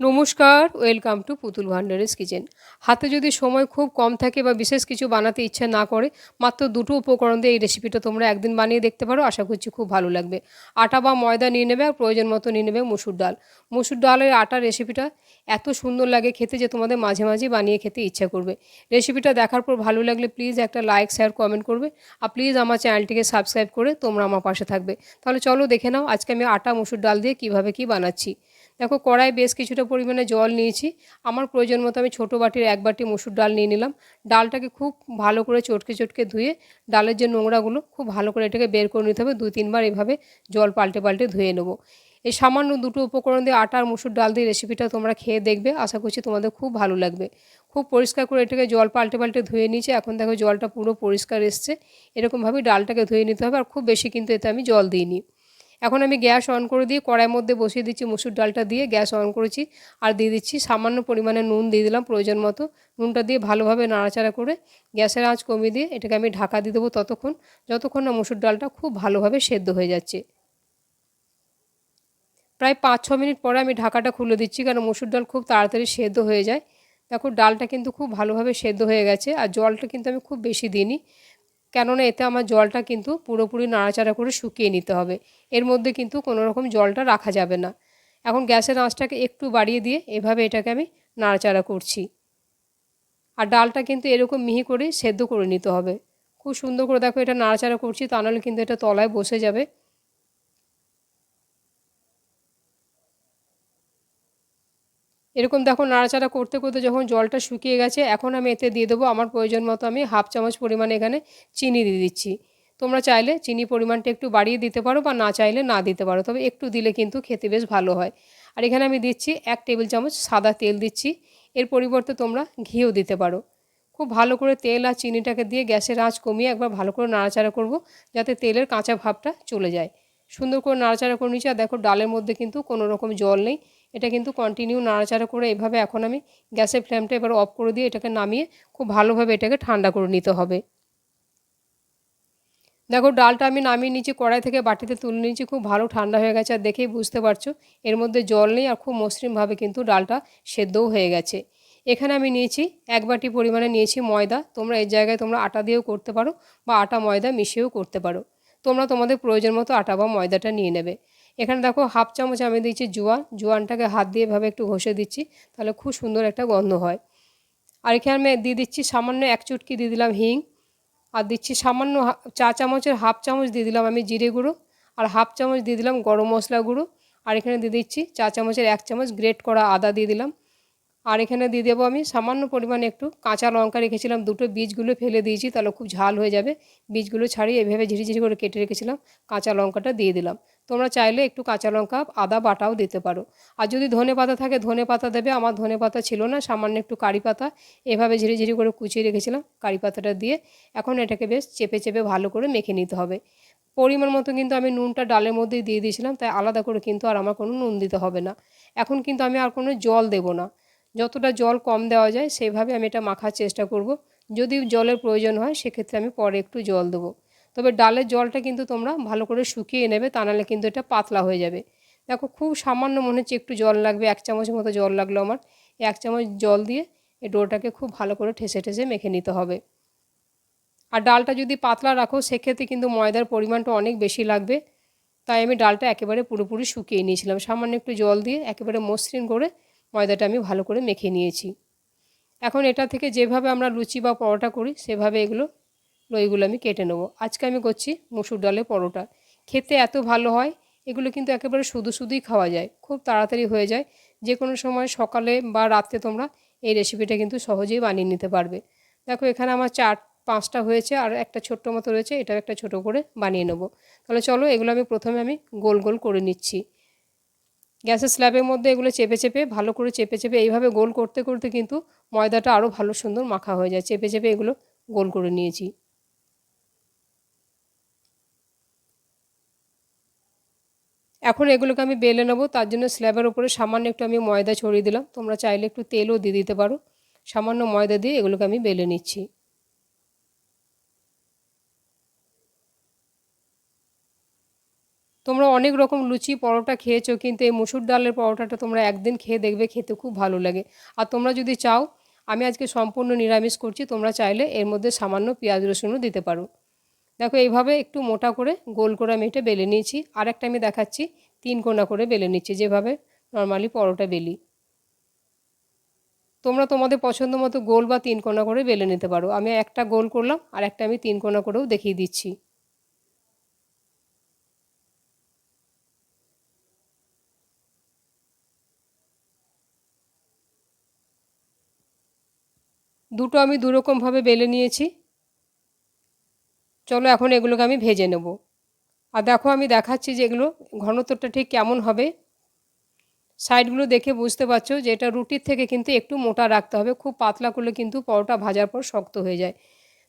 নমস্কার welcome to পুতুল ভান্ডারেস kitchen হাতে যদি সময় খুব কম থাকে বা বিশেষ কিছু বানাতে ইচ্ছা না করে, মাত্র দুটো উপকরণ দিয়ে এই রেসিপিটা তোমরা একদিন বানিয়ে দেখতে পারো, আশা করছি খুব ভালো লাগবে। আটা বা ময়দা নিয়ে নেবে আর প্রয়োজন মতো নিয়ে নেবে মুসুর ডাল। মুসুর ডালের আটা রেসিপিটা এত সুন্দর লাগে খেতে যে তোমাদের মাঝে মাঝে বানিয়ে খেতে ইচ্ছা করবে। রেসিপিটা দেখার পর ভালো লাগলে প্লিজ একটা লাইক শেয়ার কমেন্ট করবে আর প্লিজ আমার চ্যানেলটিকে সাবস্ক্রাইব করে তোমরা আমার পাশে থাকবে। তাহলে চলো দেখে নাও আজকে আমি আটা, মুসুর ডাল দিয়ে কীভাবে কি বানাচ্ছি। দেখো, কড়াই বেশ কিছুটা পরিমাণে জল নিয়েছি। আমার প্রয়োজন মতো আমি ছোটো বাটির এক বাটি মুসুর ডাল নিয়ে নিলাম। ডালটাকে খুব ভালো করে চটকে চটকে ধুয়ে ডালের যে নোংরাগুলো, খুব ভালো করে এটাকে বের করে নিতে হবে। দু তিনবার এভাবে জল পাল্টে পাল্টে ধুয়ে নেব। এই সামান্য দুটো উপকরণ দিয়ে আটা আর মুসুর ডাল দিয়ে রেসিপিটা তোমরা খেয়ে দেখবে। আশা করছি তোমাদের খুব ভালো লাগবে। খুব পরিষ্কার করে এটাকে জল পাল্টে পাল্টে ধুয়ে নিয়েছি। এখন দেখো, জলটা পুরো পরিষ্কার এসছে। এরকমভাবেই ডালটাকে ধুয়ে নিতে হবে। আর খুব বেশি কিন্তু এতে আমি জল দিইনি। এখন আমি গ্যাস অন করে দিয়ে কড়াইয়ের মধ্যে বসিয়ে দিচ্ছি মুসুর ডালটা দিয়ে গ্যাস অন করেছি আর দিয়ে দিচ্ছি সামান্য পরিমাণে নুন দিয়ে দিলাম প্রয়োজন মতো। নুনটা দিয়ে ভালোভাবে নাড়াচাড়া করে গ্যাসের আঁচ কমিয়ে দিয়ে এটাকে আমি ঢাকা দিয়ে দেবো ততক্ষণ, যতক্ষণ না মুসুর ডালটা খুব ভালোভাবে সেদ্ধ হয়ে যাচ্ছে। প্রায় পাঁচ ছ মিনিট পরে আমি ঢাকাটা খুলে দিচ্ছি কারণ মুসুর ডাল খুব তাড়াতাড়ি সেদ্ধ হয়ে যায়। দেখো ডালটা কিন্তু খুব ভালোভাবে সেদ্ধ হয়ে গেছে আর জলটা কিন্তু আমি খুব বেশি দিইনি। কেননা এতে আমার জলটা কিন্তু পুরোপুরি নাড়াচাড়া করে শুকিয়ে নিতে হবে। এর মধ্যে কিন্তু কোনো রকম জলটা রাখা যাবে না। এখন গ্যাসের আঁচটাকে একটু বাড়িয়ে দিয়ে এভাবে এটাকে আমি নাড়াচাড়া করছি। আর ডালটা কিন্তু এরকম মিহি করে সেদ্ধ করে নিতে হবে। খুব সুন্দর করে দেখো এটা নাড়াচাড়া করছি, তা নাহলে কিন্তু এটা তলায় বসে যাবে। এরকম দেখো নাড়াচাড়া করতে করতে যখন জলটা শুকিয়ে গেছে, এখন আমি এতে দিয়ে দেবো আমার প্রয়োজন মতো আমি হাফ চামচ পরিমাণে এখানে চিনি দিয়ে দিচ্ছি। তোমরা চাইলে চিনি পরিমাণটা একটু বাড়িয়ে দিতে পারো বা না চাইলে না দিতে পারো, তবে একটু দিলে কিন্তু খেতে বেশ ভালো হয়। আর এখানে আমি দিচ্ছি এক টেবিল চামচ সাদা তেল দিচ্ছি, এর পরিবর্তে তোমরা ঘিও দিতে পারো। খুব ভালো করে তেল আর চিনিটাকে দিয়ে গ্যাসের আঁচ কমিয়ে একবার ভালো করে নাড়াচাড়া করব, যাতে তেলের কাঁচা ভাবটা চলে যায়। সুন্দর করে নাড়াচাড়া করে নিচ্ছি, আর দেখো ডালের মধ্যে কিন্তু কোনো রকম জল নেই। এটা কিন্তু কন্টিনিউ নাড়াচাড়া করে এভাবে এখন আমি গ্যাসের ফ্লেমটা এবার অফ করে দিয়ে এটাকে নামিয়ে খুব ভালোভাবে এটাকে ঠান্ডা করে নিতে হবে। দেখো ডালটা আমি নামিয়ে নিচ্ছি কড়াই থেকে বাটিতে তুলে নিচ্ছি খুব ভালো ঠান্ডা হয়ে গেছে। আর দেখেই বুঝতে পারছ, এর মধ্যে জল নেই আর খুব মসৃণভাবে কিন্তু ডালটা সেদ্ধও হয়ে গেছে। এখানে আমি নিয়েছি এক বাটি পরিমাণে নিয়েছি ময়দা। তোমরা এর জায়গায় তোমরা আটা দিয়েও করতে পারো বা আটা ময়দা মিশিয়েও করতে পারো। তোমরা তোমাদের প্রয়োজন মতো আটা বা ময়দাটা নিয়ে নেবে। এখানে দেখো হাফ চামচ আমি দিচ্ছি জোয়ান। জোয়ানটাকে হাত দিয়ে এভাবে একটু ঘষে দিচ্ছি, তাহলে খুব সুন্দর একটা গন্ধ হয়। আর এখানে আমি দিয়ে দিচ্ছি সামান্য এক চুটকি দিয়ে দিলাম হিং, আর দিচ্ছি সামান্য চা চামচের হাফ চামচ দিয়ে দিলাম আমি জিরে গুঁড়ো, আর হাফ চামচ দিয়ে দিলাম গরম মশলা গুঁড়ো, আর এখানে দিয়ে দিচ্ছি চা চামচের এক চামচ গ্রেট করা আদা দিয়ে দিলাম। আর এখানে দিয়ে দেবো আমি সামান্য পরিমাণে একটু কাঁচা লঙ্কা রেখেছিলাম, দুটো বীজগুলো ফেলে দিয়েছি, তাহলে খুব ঝাল হয়ে যাবে। বীজগুলো ছাড়িয়ে এভাবে ঝিরিঝিরি করে কেটে রেখেছিলাম, কাঁচা লঙ্কাটা দিয়ে দিলাম। তোমরা চাইলে একটু কাঁচা লঙ্কা, আদা বাটাও দিতে পারো। আর যদি ধনে পাতা থাকে, ধনে পাতা দেবে। আমার ধনে পাতা ছিল না, সামান্য একটু কারি পাতা। এভাবে ঝিরিঝিরি করে কুচিয়ে রেখেছিলাম কারি পাতাটা দিয়ে। এখন এটাকে বেশ চেপে চেপে ভালো করে মেখে নিতে হবে। পরিমাণ মতো কিন্তু আমি নুনটা ডালের মধ্যেই দিয়ে দিয়েছিলাম, তাই আলাদা করে কিন্তু আর আমার কোনো নুন দিতে হবে না। এখন কিন্তু আমি আর কোনো জল দেব না। যতটা জল কম দেওয়া যায়, সেভাবে আমি এটা মাখার চেষ্টা করব। যদি জলের প্রয়োজন হয়, সেক্ষেত্রে আমি পরে একটু জল দেবো। তবে ডালের জলটা কিন্তু তোমরা ভালো করে শুকিয়ে নেবে, তা নাহলে কিন্তু এটা পাতলা হয়ে যাবে। দেখো খুব সামান্য মনে হচ্ছে একটু জল লাগবে, এক চামচের মতো জল লাগল আমার। এক চামচ জল দিয়ে এই ডোটাকে খুব ভালো করে ঠেসে ঠেসে মেখে নিতে হবে। আর ডালটা যদি পাতলা রাখো, সেক্ষেত্রে কিন্তু ময়দার পরিমাণটা অনেক বেশি লাগবে। তাই আমি ডালটা একেবারে পুরোপুরি শুকিয়ে নিয়েছিলাম। সামান্য একটু জল দিয়ে একেবারে মসৃণ করে ময়দাটা আমি ভালো করে মেখে নিয়েছি। এখন এটা থেকে যেভাবে আমরা লুচি বা পরোটা করি, সেভাবে এগুলো রইগুলো আমি কেটে নেব। আজকে আমি করছি মুসুর ডালের পরোটা। খেতে এত ভালো হয়, এগুলো কিন্তু একেবারে শুধু শুধুই খাওয়া যায়। খুব তাড়াতাড়ি হয়ে যায়। যে কোনো সময় সকালে বা রাত্রে তোমরা এই রেসিপিটা কিন্তু সহজেই বানিয়ে নিতে পারবে। দেখো, এখানে আমার চার, পাঁচটা হয়েছে আর একটা ছোট্ট মতো রয়েছে, এটাও একটা ছোট করে বানিয়ে নেব। তাহলে চলো, এগুলো আমি প্রথমে আমি গোল গোল করে নিচ্ছি। গ্যাসের স্ল্যাবের মধ্যে এগুলো চেপে চেপে, ভালো করে চেপে চেপে, এইভাবে গোল করতে করতে কিন্তু ময়দাটা আরও ভালো সুন্দর মাখা হয়ে যায়। চেপে চেপে এগুলো গোল করে নিয়েছি। এখন এগুলোকে আমি বেলে নেব, তার জন্য স্ল্যাবের ওপরে সামান্য একটু আমি ময়দা ছড়িয়ে দিলাম। তোমরা চাইলে একটু তেলও দিয়ে দিতে পারো। সামান্য ময়দা দিয়ে এগুলোকে আমি বেলে নিচ্ছি। তোমরা অনেক রকম লুচি পরোটা খেয়েছো, কিন্তু এই মুসুর ডালের পরোটাটা তোমরা একদিন খেয়ে দেখবে, খেতে খুব ভালো লাগে। আর তোমরা যদি চাও, আমি আজকে সম্পূর্ণ নিরামিষ করছি, তোমরা চাইলে এর মধ্যে সামান্য পেঁয়াজ রসুনও দিতে পারো। দেখো, এইভাবে একটু মোটা করে গোল করে আমি এটা বেলে নিয়েছি। আর একটা আমি দেখাচ্ছি, তিন কোনা করে বেলে নিচ্ছি, যেভাবে নর্মালি পরোটা বেলি। তোমরা তোমাদের পছন্দ মতো গোল বা তিন কোনা করে বেলে নিতে পারো। আমি একটা গোল করলাম আর একটা আমি তিন কোনা করেও দেখিয়ে দিচ্ছি। দুটো আমি দুরকমভাবে বেলে নিয়েছি। চলো এখন এগুলোকে আমি ভেজে নেব। আর দেখো আমি দেখাচ্ছি যে এগুলো ঘনত্বটা ঠিক কেমন হবে। সাইডগুলো দেখে বুঝতে পারছ যে এটা রুটির থেকে কিন্তু একটু মোটা রাখতে হবে। খুব পাতলা করলে কিন্তু পরোটা ভাজার পর শক্ত হয়ে যায়।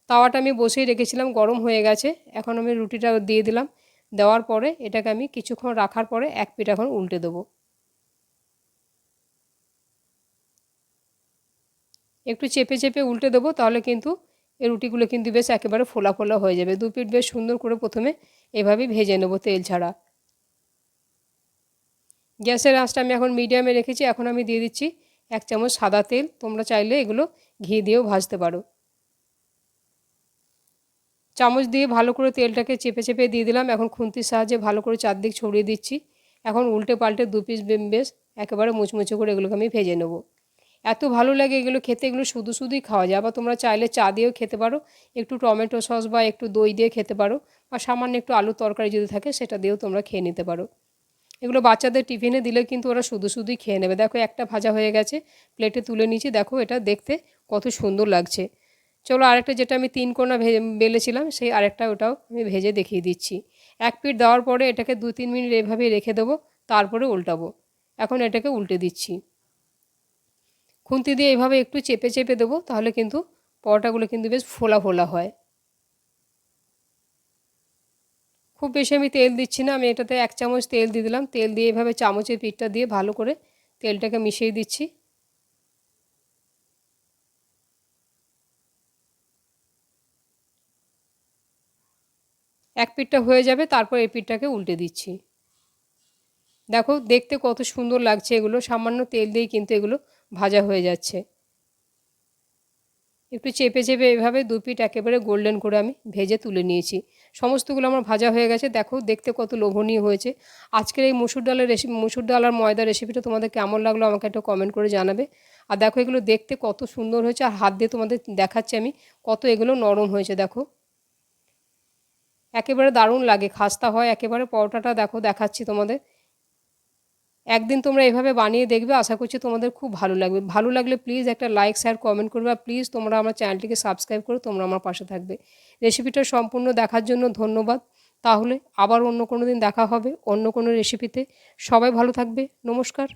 তাওয়াটা আমি বসেই রেখেছিলাম, গরম হয়ে গেছে। এখন আমি রুটিটা দিয়ে দিলাম। দেওয়ার পরে এটাকে আমি কিছুক্ষণ রাখার পরে এক পিঠ এখন উল্টে দেবো। একটু চেপে চেপে উল্টে দেবো, তাহলে কিন্তু এই রুটিগুলো কিন্তু বেশ একেবারে ফোলা ফোলা হয়ে যাবে। দু পিঠ বেশ সুন্দর করে প্রথমে এভাবেই ভেজে নেব তেল ছাড়া। গ্যাসের আঁচটা আমি এখন মিডিয়ামে রেখেছি, এখন আমি দিয়ে দিচ্ছি এক চামচ সাদা তেল। তোমরা চাইলে এগুলো ঘি দিয়েও ভাজতে পারো। চামচ দিয়ে ভালো করে তেলটাকে চেপে চেপে দিয়ে দিলাম। এখন খুন্তির সাহায্যে ভালো করে চারদিক ছড়িয়ে দিচ্ছি। এখন উল্টে পাল্টে দু পিস বেশ একেবারে মুচমুচে করে এগুলোকে আমি ভেজে নেব। এত ভালো লাগে এগুলো খেতে, এগুলো শুধু শুধুই খাওয়া যায়। আবার তোমরা চাইলে চা দিয়েও খেতে পারো, একটু টমেটো সস বা একটু দই দিয়ে খেতে পারো, বা সামান্য একটু আলুর তরকারি যদি থাকে সেটা দিয়েও তোমরা খেয়ে নিতে পারো। এগুলো বাচ্চাদের টিফিনে দিলে কিন্তু ওরা শুধু শুধুই খেয়ে নেবে। দেখো একটা ভাজা হয়ে গেছে, প্লেটে তুলে নিয়েছি। দেখো এটা দেখতে কত সুন্দর লাগছে। চলো আরেকটা যেটা আমি তিন কোনা বেলেছিলাম, সেই আরেকটা ওটাও আমি ভেজে দেখিয়ে দিচ্ছি। এক পিঠ দেওয়ার পরে এটাকে দু তিন মিনিট এভাবেই রেখে দেবো, তারপরে উল্টাবো। এখন এটাকে উল্টে দিচ্ছি। খুন্তি দিয়ে এভাবে একটু চেপে চেপে দেবো, তাহলে কিন্তু পরোটাগুলো কিন্তু বেশ ফোলা ফোলা হয়। খুব বেশি আমি তেল দিচ্ছি না, আমি এটাতে এক চামচ তেল দিয়ে দিলাম। তেল দিয়ে এভাবে চামচের পিঠটা দিয়ে ভালো করে তেলটাকে মিশিয়ে দিচ্ছি। এক পিঠটা হয়ে যাবে, তারপর এই পিঠটাকে উল্টে দিচ্ছি। দেখো, দেখতে কত সুন্দর লাগছে এগুলো। সামান্য তেল দিয়েই কিন্তু এগুলো ভাজা হয়ে যাচ্ছে। একটু চেপে চেপে এভাবে দু পিঠ একেবারে গোল্ডেন করে আমি ভেজে তুলে নিয়েছি। সমস্তগুলো আমার ভাজা হয়ে গেছে। দেখো, দেখতে কত লোভনীয় হয়েছে। আজকের এই মুসুর ডালের রেসিপি মুসুর ডাল আর ময়দা রেসিপিটা তোমাদের কেমন লাগল আমাকে একটা কমেন্ট করে জানাবে। আর দেখো, এগুলো দেখতে কত সুন্দর হয়েছে। আর হাত দিয়ে তোমাদের দেখাচ্ছি আমি কত এগুলো নরম হয়েছে, দেখো। একেবারে দারুণ লাগে। খাস্তা হয়, একেবারে পরোটাটা দেখো, দেখাচ্ছি তোমাদের। একদিন তোমরা এভাবে বানিয়ে দেখবে, আশা করছি তোমাদের খুব ভালো লাগবে। ভালো লাগলে প্লিজ একটা লাইক শেয়ার কমেন্ট করবে আর প্লিজ তোমরা আমার চ্যানেলটিকে সাবস্ক্রাইব করো তোমরা আমার পাশে থাকবে। রেসিপিটা সম্পূর্ণ দেখার জন্য ধন্যবাদ। তাহলে আবার অন্য কোনো দিন দেখা হবে অন্য কোনো রেসিপিতে সবাই ভালো থাকবে। নমস্কার।